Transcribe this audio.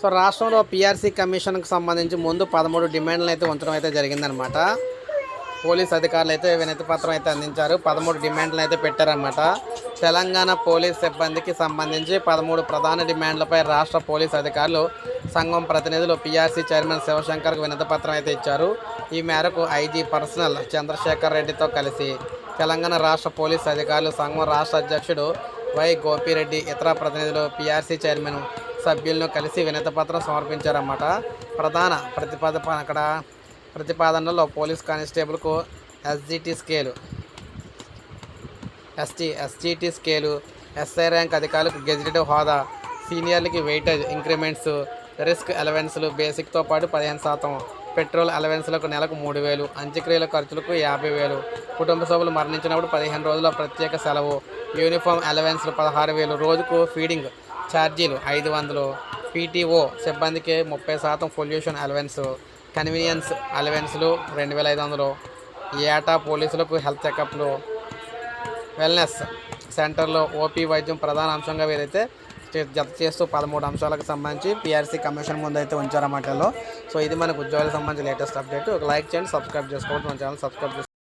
So రాష్ట్రంలో PRC కమిషన్కు సంబంధించి ముందు పదమూడు డిమాండ్లు అయితే ఉంచడం అయితే జరిగిందనమాట పోలీస్ అధికారులు అయితే వినతి పత్రం అయితే అందించారు. పదమూడు డిమాండ్లు అయితే పెట్టారన్నమాట. తెలంగాణ పోలీస్ సిబ్బందికి సంబంధించి పదమూడు ప్రధాన డిమాండ్లపై రాష్ట్ర పోలీస్ అధికారులు సంఘం ప్రతినిధులు పిఆర్సీ చైర్మన్ శివశంకర్కు వినతి పత్రం అయితే ఇచ్చారు. ఈ మేరకు ఐజీ పర్సనల్ చంద్రశేఖర్ రెడ్డితో కలిసి తెలంగాణ రాష్ట్ర పోలీస్ అధికారులు సంఘం రాష్ట్ర అధ్యక్షుడు వై గోపిరెడ్డి ఇతర ప్రతినిధులు పిఆర్సీ చైర్మన్ సభ్యులను కలిసి వినతి పత్రం సమర్పించారన్నమాట. ప్రధాన ప్రతిపాదన అక్కడ ప్రతిపాదనలో police కానిస్టేబుల్కు SGT scale. ST SGT scale SI rank అధికారులకు గెజిటెడ్ హోదా సీనియర్లకి వెయిటేజ్ ఇంక్రిమెంట్స్ రిస్క్ అలవెన్స్లు బేసిక్తో పాటు పదిహేను శాతం పెట్రోల్ అలవెన్స్లకు నెలకు మూడు వేలు అంత్యక్రియల ఖర్చులకు యాభై వేలు కుటుంబ సభ్యులు మరణించినప్పుడు పదిహేను రోజుల ప్రత్యేక సెలవు యూనిఫామ్ అలవెన్స్లు పదహారు వేలు రోజుకు ఫీడింగ్ ఛార్జీలు ఐదు వందలు. పీటీఓ సిబ్బందికి ముప్పై శాతం పొల్యూషన్ అలవెన్స్. కన్వీనియన్స్ అలవెన్స్లు రెండు వేల ఐదు వందలు. ఏటా పోలీసులకు హెల్త్ చెకప్లు. వెల్నెస్ సెంటర్లో ఓపీ వైద్యం ప్రధాన అంశంగా వీరైతే జత చేస్తూ పదమూడు అంశాలకు సంబంధించి పిఆర్సీ కమిషన్ ముందు అయితే ఉంచారన్నమాటలో సో ఇది మనకు ఉద్యోగాలకు సంబంధించి లేటెస్ట్ అప్డేట్. ఒక లైక్ చేయండి సబ్స్క్రైబ్ చేసుకోవద్దు మన ఛానల్ సబ్స్క్రైబ్ చేసుకోండి